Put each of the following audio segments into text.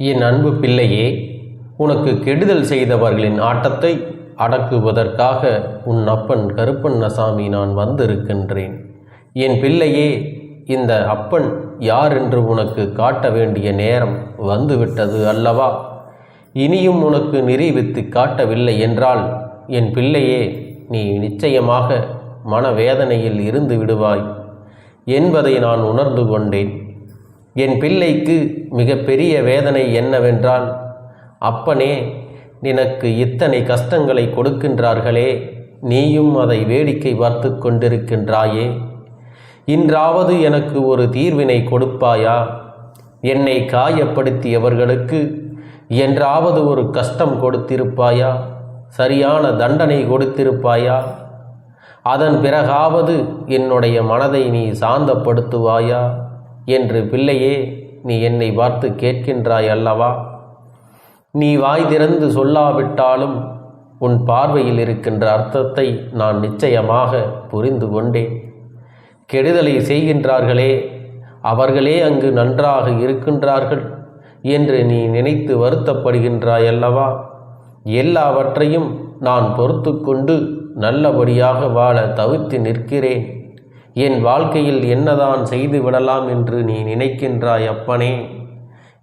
என் அன்பு பிள்ளையே உனக்கு கெடுதல் செய்தவர்களின் ஆட்டத்தை அடக்குவதற்காக உன் அப்பன் கருப்பண்ணசாமி நான் வந்திருக்கின்றேன். என் பிள்ளையே இந்த அப்பன் யார் என்று உனக்கு காட்ட வேண்டிய நேரம் வந்துவிட்டது அல்லவா? இனியும் உனக்கு நிரூபித்து காட்டவில்லை என்றால் என் பிள்ளையே நீ நிச்சயமாக மனவேதனையில் இருந்து விடுவாய். என்பதை நான் உணர்ந்து கொண்டேன். என் பிள்ளைக்கு மிகப்பெரிய வேதனை என்னவென்றால் அப்பனே நினக்கு இத்தனை கஷ்டங்களை கொடுக்கின்றார்களே நீயும் அதை வேடிக்கை பார்த்து கொண்டிருக்கின்றாயே. இன்றாவது எனக்கு ஒரு தீர்வினை கொடுப்பாயா? என்னை காயப்படுத்தியவர்களுக்கு என்றாவது ஒரு கஷ்டம் கொடுத்திருப்பாயா? சரியான தண்டனை கொடுத்திருப்பாயா? அதன் பிறகாவது என்னுடைய மனதை நீ சாந்தப்படுத்துவாயா? என்று பிள்ளையே நீ என்னை பார்த்து கேட்கின்றாய் அல்லவா? நீ வாய் திறந்து சொல்லாவிட்டாலும் உன் பார்வையில் இருக்கின்ற அர்த்தத்தை நான் நிச்சயமாக புரிந்து கொண்டேன். கெடுதலை செய்கின்றார்களே அவர்களே அங்கு நன்றாக இருக்கின்றார்கள் என்று நீ நினைத்து வருத்தப்படுகின்றாய் அல்லவா? எல்லாவற்றையும் நான் பொறுத்து கொண்டு நல்லபடியாக வாழ தவிர்த்து நிற்கிறேன். என் வாழ்க்கையில் என்னதான் செய்து விடலாம் என்று நீ நினைக்கின்றாய் அப்பனே?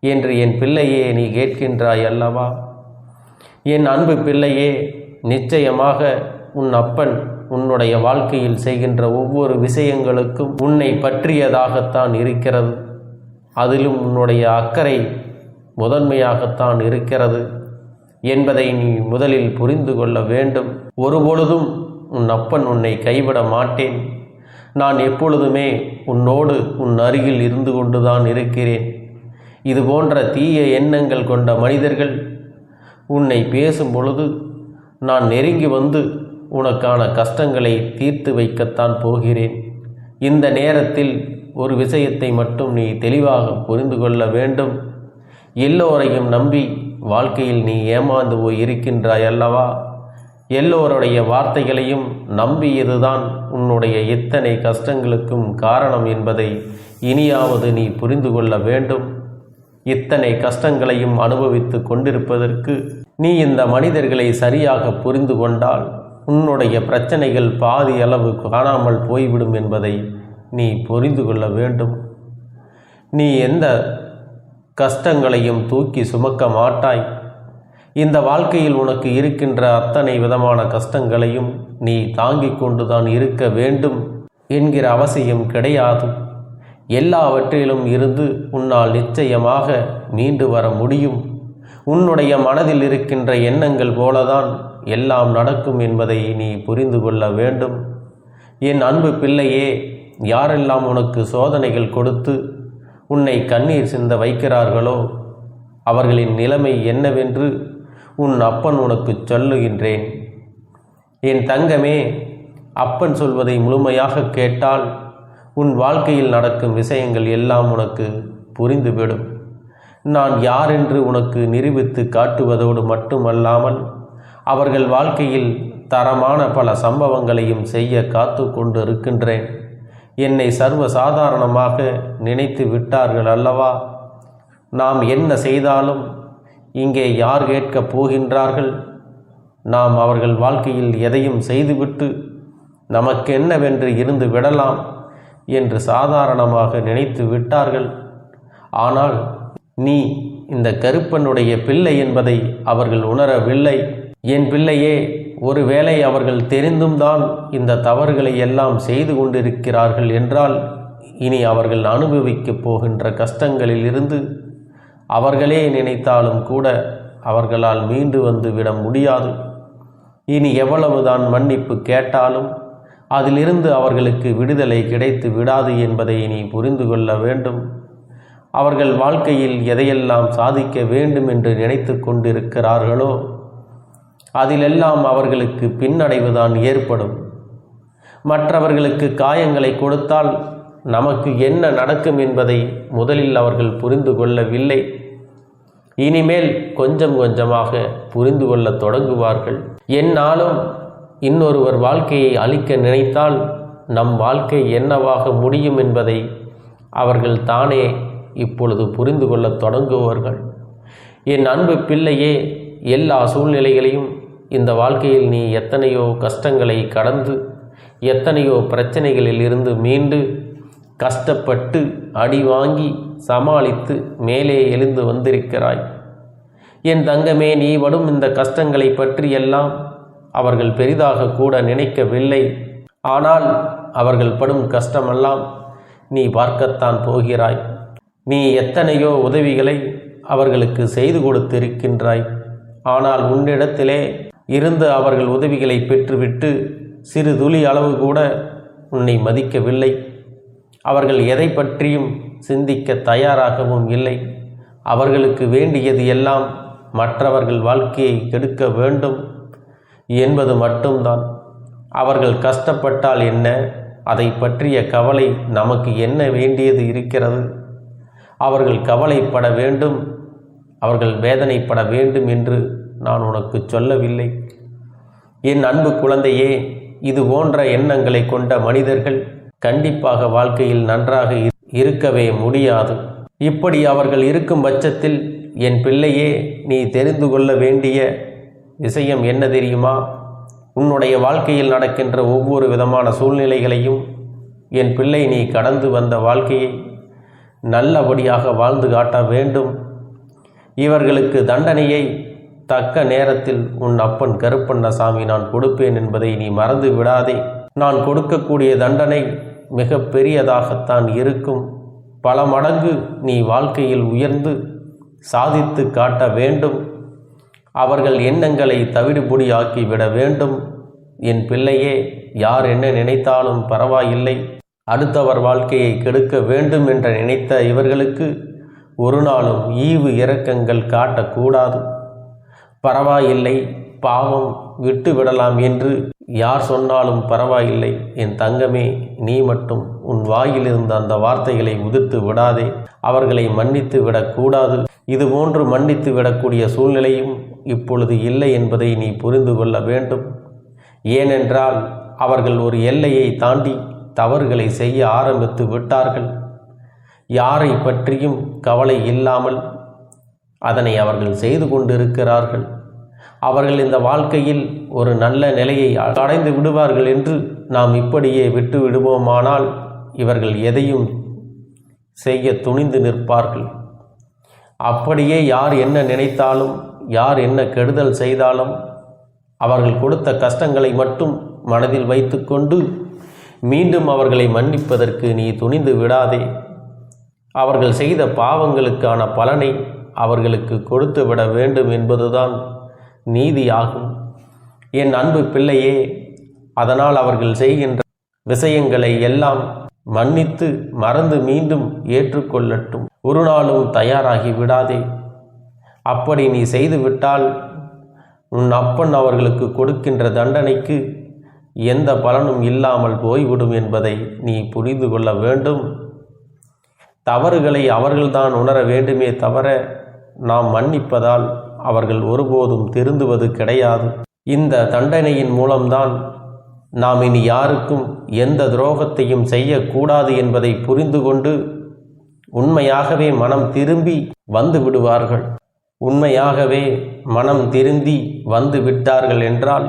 என்று என் பிள்ளையே நீ கேட்கின்றாய் அல்லவா? என் அன்பு பிள்ளையே நிச்சயமாக உன் அப்பன் உன்னுடைய வாழ்க்கையில் செய்கின்ற ஒவ்வொரு விஷயங்களுக்கும் உன்னை பற்றியதாகத்தான் இருக்கிறது. அதிலும் உன்னுடைய அக்கறை முதன்மையாகத்தான் இருக்கிறது என்பதை நீ முதலில் புரிந்து கொள்ள வேண்டும். ஒருபொழுதும் உன் அப்பன் உன்னை கைவிட மாட்டேன். நான் எப்பொழுதுமே உன்னோடு உன் அருகில் இருந்து கொண்டுதான் இருக்கிறேன். இது போன்ற தீய எண்ணங்கள் கொண்ட மனிதர்கள் உன்னை பேசும் பொழுது நான் நெருங்கி வந்து உனக்கான கஷ்டங்களை தீர்த்து வைக்கத்தான் போகிறேன். இந்த நேரத்தில் ஒரு விஷயத்தை மட்டும் நீ தெளிவாக புரிந்து கொள்ள வேண்டும். எல்லோரையும் நம்பி வாழ்க்கையில் நீ ஏமாந்து போய் இருக்கின்றாய் அல்லவா எல்லோருடைய வார்த்தைகளையும் நம்பியதுதான் உன்னுடைய இத்தனை கஷ்டங்களுக்கும் காரணம் என்பதை இனியாவது நீ புரிந்து கொள்ள வேண்டும். இத்தனை கஷ்டங்களையும் அனுபவித்து கொண்டிருப்பதற்கு நீ இந்த மனிதர்களை சரியாக புரிந்து கொண்டால் உன்னுடைய பிரச்சனைகள் பாதி அளவு காணாமல் போய்விடும் என்பதை நீ புரிந்து கொள்ள வேண்டும். நீ எந்த கஷ்டங்களையும் தூக்கி சுமக்க மாட்டாய். இந்த வாழ்க்கையில் உனக்கு இருக்கின்ற அத்தனை விதமான கஷ்டங்களையும் நீ தாங்கிக் கொண்டுதான் இருக்க வேண்டும் என்கிற அவசியம் கிடையாது. எல்லாவற்றிலும் இருந்து உன்னால் நிச்சயமாக மீண்டு வர முடியும். உன்னுடைய மனதில் இருக்கின்ற எண்ணங்கள் போலதான் எல்லாம் நடக்கும் என்பதை நீ புரிந்து கொள்ள வேண்டும். என் அன்பு பிள்ளையே யாரெல்லாம் உனக்கு சோதனைகள் கொடுத்து உன்னை கண்ணீர் சிந்த வைக்கிறார்களோ அவர்களின் நிலைமை என்னவென்று உன் அப்பன் உனக்கு சொல்லுகின்றேன். என் தங்கமே அப்பன் சொல்வதை முழுமையாக கேட்டால் உன் வாழ்க்கையில் நடக்கும் விஷயங்கள் எல்லாம் உனக்கு புரிந்துவிடும். நான் யார் என்று உனக்கு நிரூபித்து காட்டுவதோடு மட்டுமல்லாமல் அவர்கள் வாழ்க்கையில் தரமான பல சம்பவங்களையும் செய்ய காத்து கொண்டு இருக்கின்றேன் என்னை சர்வ சாதாரணமாக நினைத்து விட்டார்கள் அல்லவா? நாம் என்ன செய்தாலும் இங்கே யார் கேட்கப் போகின்றார்கள்? நாம் அவர்கள் வாழ்க்கையில் எதையும் செய்துவிட்டு நமக்கு என்னவென்று இருந்து விடலாம் என்று சாதாரணமாக நினைத்து விட்டார்கள். ஆனால் நீ இந்த கருப்பனுடைய பிள்ளை என்பதை அவர்கள் உணரவில்லை. என் பிள்ளையே ஒருவேளை அவர்கள் தெரிந்தும் தான் இந்த தவறுகளை எல்லாம் செய்து கொண்டிருக்கிறார்கள் என்றால் இனி அவர்கள் அனுபவிக்கப் போகின்ற கஷ்டங்களில் இருந்து அவர்களே நினைத்தாலும் கூட அவர்களால் மீண்டு வந்து விட முடியாது. இனி எவ்வளவுதான் மன்னிப்பு கேட்டாலும் அதிலிருந்து அவர்களுக்கு விடுதலை கிடைத்து விடாது என்பதை நீ புரிந்து கொள்ள வேண்டும். அவர்கள் வாழ்க்கையில் எதையெல்லாம் சாதிக்க வேண்டும் என்று நினைத்து கொண்டிருக்கிறார்களோ அதிலெல்லாம் அவர்களுக்கு பின்னடைவுதான் ஏற்படும். மற்றவர்களுக்கு காயங்களை கொடுத்தால் நமக்கு என்ன நடக்கும் என்பதை முதலில் அவர்கள் புரிந்து கொள்ளவில்லை. இனிமேல் கொஞ்சம் கொஞ்சமாக புரிந்து கொள்ள தொடங்குவார்கள். என்னாலும் இன்னொருவர் வாழ்க்கையை அழிக்க நினைத்தால் நம் வாழ்க்கை என்னவாக முடியும் என்பதை அவர்கள் தானே இப்பொழுது புரிந்து கொள்ளத் தொடங்குவார்கள். என் அன்பு பிள்ளையே எல்லா சூழ்நிலைகளையும் இந்த வாழ்க்கையில் நீ எத்தனையோ கஷ்டங்களை கடந்து எத்தனையோ பிரச்சனைகளில் இருந்து மீண்டு கஷ்டப்பட்டு அடி வாங்கி சமாளித்து மேலே எழுந்து வந்திருக்கிறாய். என் தங்கமே நீ படும் இந்த கஷ்டங்களை பற்றியெல்லாம் அவர்கள் பெரிதாக கூட நினைக்கவில்லை. ஆனால் அவர்கள் படும் கஷ்டமெல்லாம் நீ பார்க்கத்தான் போகிறாய். நீ எத்தனையோ உதவிகளை அவர்களுக்கு செய்து கொடுத்திருக்கின்றாய். ஆனால் உன்னிடத்திலே இருந்து அவர்கள் உதவிகளை பெற்றுவிட்டு சிறு துளி அளவு கூட உன்னை மதிக்கவில்லை. அவர்கள் எதை பற்றியும் சிந்திக்க தயாராகவும் இல்லை. அவர்களுக்கு வேண்டியது எல்லாம் மற்றவர்கள் வாழ்க்கையை கெடுக்க வேண்டும் என்பது மட்டும்தான். அவர்கள் கஷ்டப்பட்டால் என்ன? அதை பற்றிய கவலை நமக்கு என்ன வேண்டியது இருக்கிறது? அவர்கள் கவலைப்பட வேண்டும். அவர்கள் வேதனைப்பட வேண்டும் என்று நான் உனக்கு சொல்லவில்லை. என் அன்பு குழந்தையே இது போன்ற எண்ணங்களை கொண்ட மனிதர்கள் கண்டிப்பாக வாழ்க்கையில் நன்றாக இரு- இருக்கவே முடியாது. இப்படி அவர்கள் இருக்கும் பட்சத்தில் என் பிள்ளையே நீ தெரிந்து கொள்ள வேண்டிய விஷயம் என்ன தெரியுமா? உன்னுடைய வாழ்க்கையில் நடக்கின்ற ஒவ்வொரு விதமான சூழ்நிலைகளையும் என் பிள்ளை நீ கடந்து வந்த வாழ்க்கையை நல்லபடியாக வாழ்ந்து காட்ட வேண்டும். இவர்களுக்கு தண்டனையை தக்க நேரத்தில் உன் அப்பன் கருப்பண்ணசாமி நான் கொடுப்பேன் என்பதை நீ மறந்து விடாதே. நான் கொடுக்கக்கூடிய தண்டனை மிக பெரியதாகத்தான் இருக்கும். பல மடங்கு நீ வாழ்க்கையில் உயர்ந்து சாதித்து காட்ட வேண்டும். அவர்கள் எண்ணங்களை தவிடுபொடியாக்கி விட வேண்டும். என் பிள்ளையே யார் என்ன நினைத்தாலும் பரவாயில்லை. அடுத்தவர் வாழ்க்கையை கெடுக்க வேண்டும் என்று நினைத்த இவர்களுக்கு ஒரு நாளும் ஈவு இரக்கங்கள் காட்டக்கூடாது. பரவாயில்லை பாவம் விட்டு விடலாம் என்று யார் சொன்னாலும் பரவாயில்லை. என் தங்கமே நீ மட்டும் உன் வாயிலிருந்த அந்த வார்த்தைகளை உதிர்த்து விடாதே. அவர்களை மன்னித்து விடக்கூடாது. இதுபோன்று மன்னித்து விடக்கூடிய சூழ்நிலையும் இப்பொழுது இல்லை என்பதை நீ புரிந்து கொள்ள வேண்டும். ஏனென்றால் அவர்கள் ஒரு எல்லையை தாண்டி தவறுகளை செய்ய ஆரம்பித்து விட்டார்கள். யாரை பற்றியும் கவலை இல்லாமல் அதனை அவர்கள் செய்து கொண்டிருக்கிறார்கள். அவர்கள் இந்த வாழ்க்கையில் ஒரு நல்ல நிலையை அடைந்து விடுவார்கள் என்று நாம் இப்படியே விட்டு விடுவோமானால் இவர்கள் எதையும் செய்ய துணிந்து நிற்பார்கள். அப்படியே யார் என்ன நினைத்தாலும் யார் என்ன கெடுதல் செய்தாலும் அவர்கள் கொடுத்த கஷ்டங்களை மட்டும் மனதில் வைத்துக்கொண்டு மீண்டும் அவர்களை மன்னிப்பதற்கு நீ துணிந்து விடாதே. அவர்கள் செய்த பாவங்களுக்கான பலனை அவர்களுக்கு கொடுத்து விட வேண்டும் என்பதுதான் நீதியாகும். என் அன்பு பிள்ளையே அதனால் அவர்கள் செய்கின்ற விஷயங்களை எல்லாம் மன்னித்து மறந்து மீண்டும் ஏற்றுக்கொள்ளட்டும். ஒரு நாளும் தயாராகி விடாதே. அப்படி நீ செய்துவிட்டால் உன் அப்பன் அவர்களுக்கு கொடுக்கின்ற தண்டனைக்கு எந்த பலனும் இல்லாமல் போய்விடும் என்பதை நீ புரிந்து கொள்ள வேண்டும். தவறுகளை அவர்கள்தான் உணர வேண்டுமே தவிர நாம் மன்னிப்பதால் அவர்கள் ஒருபோதும் திருந்துவது கிடையாது. இந்த தண்டனையின் மூலம்தான் நாம் இனி யாருக்கும் எந்த துரோகத்தையும் செய்யக்கூடாது என்பதை புரிந்து கொண்டு உண்மையாகவே மனம் திரும்பி வந்து விடுவார்கள். உண்மையாகவே மனம் திருந்தி வந்து விட்டார்கள் என்றால்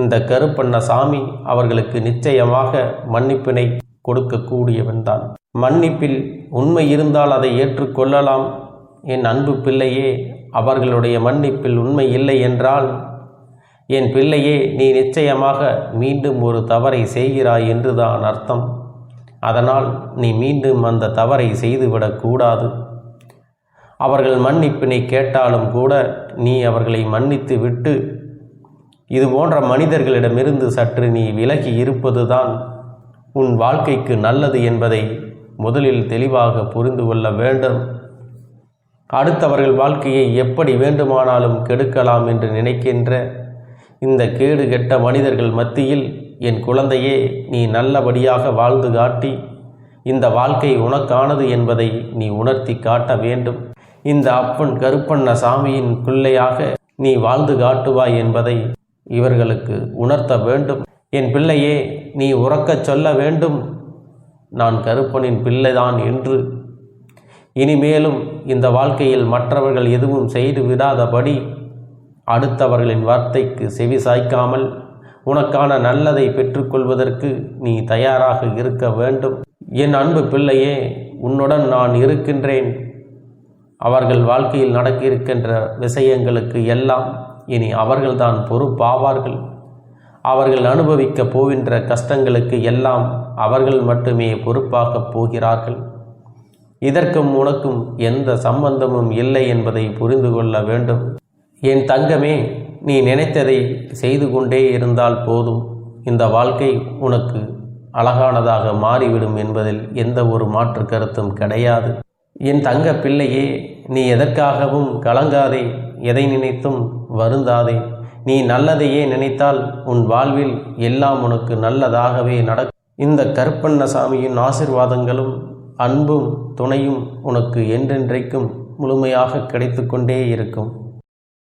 இந்த கருப்பண்ண சாமி அவர்களுக்கு நிச்சயமாக மன்னிப்பினை கொடுக்கக்கூடியவன்தான் மன்னிப்பில் உண்மை இருந்தால் அதை ஏற்றுக்கொள்ளலாம். என் அன்பு பிள்ளையே அவர்களுடைய மன்னிப்பில் உண்மை இல்லை என்றால் என் பிள்ளையே நீ நிச்சயமாக மீண்டும் ஒரு தவறை செய்கிறாய் என்றுதான் அர்த்தம். அதனால் நீ மீண்டும் அந்த தவறை செய்துவிடக்கூடாது அவர்கள் மன்னிப்பினை கேட்டாலும் கூட நீ அவர்களை மன்னித்து விட்டு இது போன்ற மனிதர்களிடமிருந்து சற்று நீ விலகி இருப்பதுதான் உன் வாழ்க்கைக்கு நல்லது என்பதை முதலில் தெளிவாக புரிந்து கொள்ள வேண்டும். அடுத்தவர்கள் வாழ்க்கையை எப்படி வேண்டுமானாலும் கெடுக்கலாம் என்று நினைக்கின்ற இந்த கேடு கெட்ட மனிதர்கள் மத்தியில் என் குழந்தையே நீ நல்லபடியாக வாழ்ந்து காட்டி இந்த வாழ்க்கை உனக்கானது என்பதை நீ உணர்த்தி காட்ட வேண்டும். இந்த அப்பன் கருப்பண்ண சாமியின் பிள்ளையாக நீ வாழ்ந்து காட்டுவாய் என்பதை இவர்களுக்கு உணர்த்த வேண்டும். என் பிள்ளையே நீ உறக்கச் சொல்ல வேண்டும். நான் கருப்பனின் பிள்ளைதான் என்று இனிமேலும் இந்த வாழ்க்கையில் மற்றவர்கள் எதுவும் செய்து விடாதபடி அடுத்தவர்களின் வார்த்தைக்கு செவி சாய்க்காமல் உனக்கான நல்லதை பெற்றுக்கொள்வதற்கு நீ தயாராக இருக்க வேண்டும். என் அன்பு பிள்ளையே உன்னுடன் நான் இருக்கின்றேன். அவர்கள் வாழ்க்கையில் நடக்க இருக்கின்ற விஷயங்களுக்கு எல்லாம் இனி அவர்கள்தான் பொறுப்பாவார்கள். அவர்கள் அனுபவிக்கப் போகின்ற கஷ்டங்களுக்கு எல்லாம் அவர்கள் மட்டுமே பொறுப்பாகப் போகிறார்கள். இதற்கும் உனக்கும் எந்த சம்பந்தமும் இல்லை என்பதை புரிந்து கொள்ள வேண்டும். என் தங்கமே நீ நினைத்ததை செய்து கொண்டே இருந்தால் போதும். இந்த வாழ்க்கை உனக்கு அழகானதாக மாறிவிடும் என்பதில் எந்த ஒரு மாற்று கருத்தும் கிடையாது. என் தங்க பிள்ளையே நீ எதற்காகவும் கலங்காதே எதை நினைத்தும் வருந்தாதே. நீ நல்லதையே நினைத்தால் உன் வாழ்வில் எல்லாம் உனக்கு நல்லதாகவே நடக்கும். இந்த கருப்பண்ணசாமியின் ஆசிர்வாதங்களும் அன்பும் துணையும் உனக்கு என்றென்றைக்கும் முழுமையாக கிடைத்து கொண்டே இருக்கும்.